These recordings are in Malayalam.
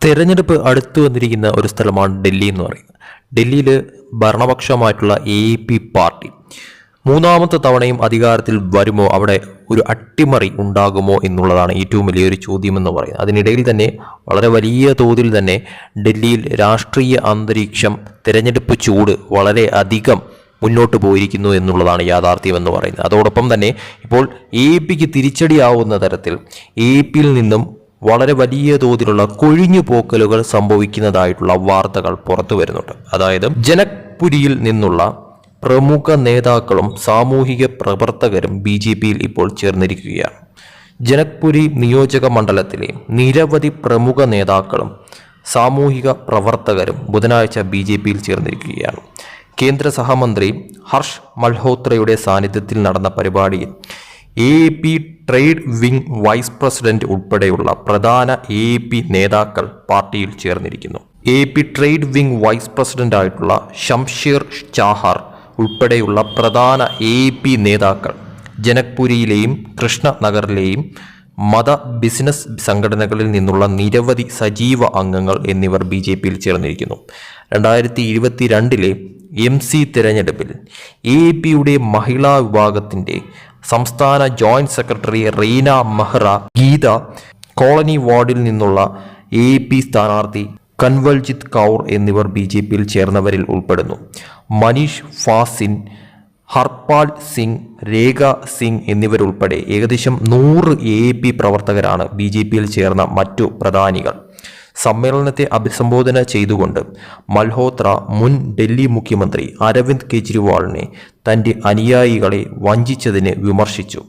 തെരഞ്ഞെടുപ്പ് അടുത്തു വന്നിരിക്കുന്ന ഒരു സ്ഥലമാണ് ഡൽഹി എന്ന് പറയുന്നത്. ഡൽഹിയിൽ ഭരണപക്ഷമായിട്ടുള്ള എ പി പാർട്ടി മൂന്നാമത്തെ തവണയും അധികാരത്തിൽ വരുമോ? അവിടെ ഒരു അട്ടിമറി ഉണ്ടാകുമോ എന്നുള്ളതാണ് ഏറ്റവും വലിയൊരു ചോദ്യം എന്ന് പറയുന്നത്. അതിനിടയിൽ തന്നെ വളരെ വലിയ തോതിൽ തന്നെ ഡൽഹിയിൽ രാഷ്ട്രീയ അന്തരീക്ഷം തിരഞ്ഞെടുപ്പ് ചൂട് വളരെ അധികം മുന്നോട്ട് പോയിരിക്കുന്നു എന്നുള്ളതാണ് യാഥാർത്ഥ്യം എന്ന് പറയുന്നത്. അതോടൊപ്പം തന്നെ ഇപ്പോൾ എ പിക്ക് തിരിച്ചടിയാവുന്ന തരത്തിൽ എ പിയിൽ നിന്നും വളരെ വലിയ തോതിലുള്ള കൊഴിഞ്ഞു പോക്കലുകൾ സംഭവിക്കുന്നതായിട്ടുള്ള വാർത്തകൾ പുറത്തു വരുന്നുണ്ട്. അതായത് ജനക്പുരിയിൽ നിന്നുള്ള പ്രമുഖ നേതാക്കളും സാമൂഹിക പ്രവർത്തകരും ബി ജെ പിയിൽ ഇപ്പോൾ ചേർന്നിരിക്കുകയാണ്. ജനക്പുരി നിയോജക മണ്ഡലത്തിലെ നിരവധി പ്രമുഖ നേതാക്കളും സാമൂഹിക പ്രവർത്തകരും ബുധനാഴ്ച ബി ജെ പിയിൽ ചേർന്നിരിക്കുകയാണ്. കേന്ദ്ര സഹമന്ത്രി ഹർഷ് മൽഹോത്രയുടെ സാന്നിധ്യത്തിൽ നടന്ന പരിപാടിയിൽ A P trade wing vice president ഉൾപ്പെടെയുള്ള പ്രധാന എ പി നേതാക്കൾ പാർട്ടിയിൽ ചേർന്നിരിക്കുന്നു. A P trade wing vice president ആയിട്ടുള്ള ഷംഷീർ ചാഹർ ഉൾപ്പെടെയുള്ള പ്രധാന എ പി നേതാക്കൾ ജനക്പുരിയിലെയും കൃഷ്ണനഗറിലെയും മത ബിസിനസ് സംഘടനകളിൽ നിന്നുള്ള നിരവധി സജീവ അംഗങ്ങൾ എന്നിവർ ബി ജെ പിയിൽ ചേർന്നിരിക്കുന്നു. രണ്ടായിരത്തി ഇരുപത്തി രണ്ടിലെ എം സി തിരഞ്ഞെടുപ്പിൽ എ പിയുടെ മഹിളാ വിഭാഗത്തിന്റെ സംസ്ഥാന joint secretary Reena Mehra Geeta colony വാർഡിൽ നിന്നുള്ള എ പി സ്ഥാനാർത്ഥി കൻവൽജിത്ത് കൗർ എന്നിവർ ബി ജെ പിയിൽ ചേർന്നവരിൽ ഉൾപ്പെടുന്നു. മനീഷ് ഫാസിൻ ഹർപാൽ സിംഗ് രേഖ സിംഗ് എന്നിവരുൾപ്പെടെ ഏകദേശം നൂറ് എ പി പ്രവർത്തകരാണ് ബി ജെ പിയിൽ ചേർന്ന മറ്റു പ്രധാനികൾ. സമ്മേളനത്തെ അഭിസംബോധന ചെയ്തുകൊണ്ട് മൽഹോത്ര മുൻ ഡൽഹി മുഖ്യമന്ത്രി അരവിന്ദ് കെജ്രിവാളിനെ തന്റെ അനുയായികളെ വഞ്ചിച്ചതിന് വിമർശിച്ചു.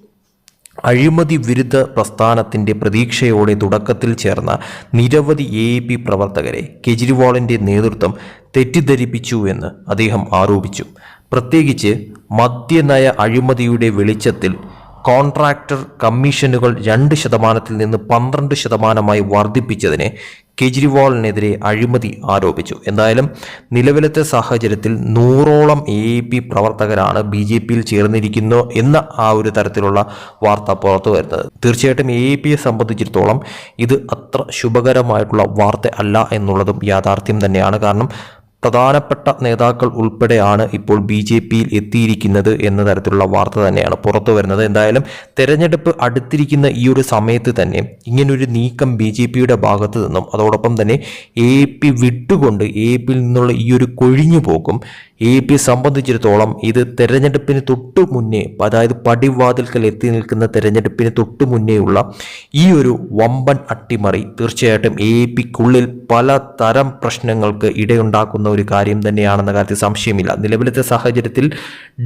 അഴിമതി വിരുദ്ധ പ്രസ്ഥാനത്തിന്റെ പ്രതീക്ഷയോടെ തുടക്കത്തിൽ ചേർന്ന നിരവധി എ പി പ്രവർത്തകരെ കെജ്രിവാളിന്റെ നേതൃത്വം തെറ്റിദ്ധരിപ്പിച്ചുവെന്ന് അദ്ദേഹം ആരോപിച്ചു. പ്രത്യേകിച്ച് മദ്യനയ അഴിമതിയുടെ വെളിച്ചത്തിൽ കോൺട്രാക്ടർ കമ്മീഷനുകൾ രണ്ട് ശതമാനത്തിൽ നിന്ന് പന്ത്രണ്ട് ശതമാനമായി വർദ്ധിപ്പിച്ചതിനെ കെജ്രിവാളിനെതിരെ അഴിമതി ആരോപിച്ചു. എന്തായാലും നിലവിലത്തെ സാഹചര്യത്തിൽ നൂറോളം എ പി പ്രവർത്തകരാണ് ബി ജെ പിയിൽ ചേർന്നിരിക്കുന്നു എന്ന ആ ഒരു തരത്തിലുള്ള വാർത്ത പുറത്തു വരുന്നത്. തീർച്ചയായിട്ടും എ പിയെ സംബന്ധിച്ചിടത്തോളം ഇത് അത്ര ശുഭകരമായിട്ടുള്ള വാർത്ത അല്ല എന്നുള്ളതും യാഥാർത്ഥ്യം തന്നെയാണ്. കാരണം പ്രധാനപ്പെട്ട നേതാക്കൾ ഉൾപ്പെടെയാണ് ഇപ്പോൾ ബി ജെ പിയിൽ എത്തിയിരിക്കുന്നത് എന്ന തരത്തിലുള്ള വാർത്ത തന്നെയാണ് പുറത്തു വരുന്നത്. എന്തായാലും തെരഞ്ഞെടുപ്പ് അടുത്തിരിക്കുന്ന ഈ ഒരു സമയത്ത് തന്നെ ഇങ്ങനൊരു നീക്കം ബി ജെ പിയുടെ ഭാഗത്ത് നിന്നും അതോടൊപ്പം തന്നെ എ പി വിട്ടുകൊണ്ട് എ പിയിൽ നിന്നുള്ള ഈ ഒരു കൊഴിഞ്ഞു പോക്കും എ പി സംബന്ധിച്ചിടത്തോളം ഇത് തെരഞ്ഞെടുപ്പിന് തൊട്ടു മുന്നേ അതായത് പടിവാതിൽക്കൽ എത്തി നിൽക്കുന്ന തെരഞ്ഞെടുപ്പിന് തൊട്ടു മുന്നേയുള്ള ഈ ഒരു വമ്പൻ അട്ടിമറി തീർച്ചയായിട്ടും എ പിക്കുള്ളിൽ പല തരം പ്രശ്നങ്ങൾക്ക് ഇടയുണ്ടാക്കുന്ന ഒരു കാര്യം തന്നെയാണെന്ന കാര്യത്തിൽ സംശയമില്ല. നിലവിലത്തെ സാഹചര്യത്തിൽ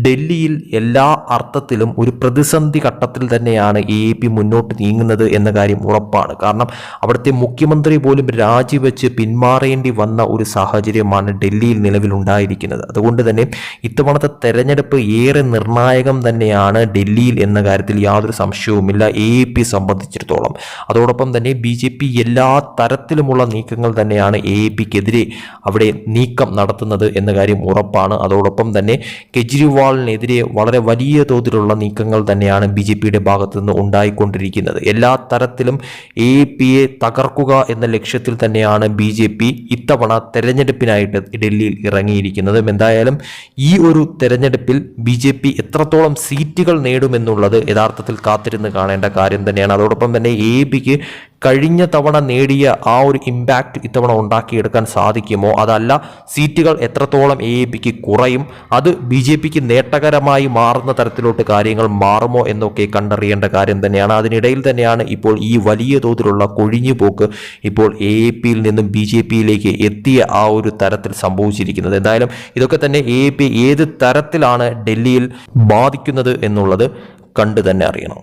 ഡൽഹിയിൽ എല്ലാ അർത്ഥത്തിലും ഒരു പ്രതിസന്ധി ഘട്ടത്തിൽ തന്നെയാണ് എ പി മുന്നോട്ട് നീങ്ങുന്നത് എന്ന കാര്യം ഉറപ്പാണ്. കാരണം അവിടുത്തെ മുഖ്യമന്ത്രി പോലും രാജിവെച്ച് പിന്മാറേണ്ടി വന്ന ഒരു സാഹചര്യമാണ് ഡൽഹിയിൽ നിലവിലുണ്ടായിരിക്കുന്നത് അതുകൊണ്ട് തന്നെ ഇത്തവണത്തെ തെരഞ്ഞെടുപ്പ് ഏറെ നിർണായകം തന്നെയാണ് ഡൽഹിയിൽ എന്ന കാര്യത്തിൽ യാതൊരു സംശയവുമില്ല എ പി സംബന്ധിച്ചിടത്തോളം. അതോടൊപ്പം തന്നെ ബി ജെ പി എല്ലാ തരത്തിലുമുള്ള നീക്കങ്ങൾ തന്നെയാണ് എ പിക്കെതിരെ അവിടെ നീക്കം നടത്തുന്നത് എന്ന കാര്യം ഉറപ്പാണ്. അതോടൊപ്പം തന്നെ കെജ്രിവാളിനെതിരെ വളരെ വലിയ തോതിലുള്ള നീക്കങ്ങൾ തന്നെയാണ് ബി ജെ പിയുടെ ഭാഗത്തു നിന്ന് ഉണ്ടായിക്കൊണ്ടിരിക്കുന്നത്. എല്ലാ തരത്തിലും എ പിയെ തകർക്കുക എന്ന ലക്ഷ്യത്തിൽ തന്നെയാണ് ബി ജെ പി ഇത്തവണ തെരഞ്ഞെടുപ്പിനായിട്ട് ഡൽഹിയിൽ ഇറങ്ങിയിരിക്കുന്നത്. എന്തായാലും ഈ ഒരു തെരഞ്ഞെടുപ്പിൽ ബി ജെ പി എത്രത്തോളം സീറ്റുകൾ നേടുമെന്നുള്ളത് യഥാർത്ഥത്തിൽ കാത്തിരുന്ന് കാണേണ്ട കാര്യം തന്നെയാണ്. അതോടൊപ്പം തന്നെ എ പിക്ക് കഴിഞ്ഞ തവണ നേടിയ ആ ഒരു ഇമ്പാക്റ്റ് ഇത്തവണ ഉണ്ടാക്കിയെടുക്കാൻ സാധിക്കുമോ? അതല്ല സീറ്റുകൾ എത്രത്തോളം എ പിക്ക് കുറയും അത് ബി ജെ പിക്ക് നേട്ടകരമായി മാറുന്ന തരത്തിലോട്ട് കാര്യങ്ങൾ മാറുമോ എന്നൊക്കെ കണ്ടറിയേണ്ട കാര്യം തന്നെയാണ്. അതിനിടയിൽ തന്നെയാണ് ഇപ്പോൾ ഈ വലിയ തോതിലുള്ള കൊഴിഞ്ഞുപോക്ക് ഇപ്പോൾ എ എ പിയിൽ നിന്നും ബി ജെ പിയിലേക്ക് എത്തിയ ആ ഒരു തരത്തിൽ സംഭവിച്ചിരിക്കുന്നത്. എന്തായാലും ഇതൊക്കെ തന്നെ എ എ പി ഏത് തരത്തിലാണ് ഡൽഹിയിൽ ബാധിക്കുന്നത് എന്നുള്ളത് കണ്ടു തന്നെ അറിയണം.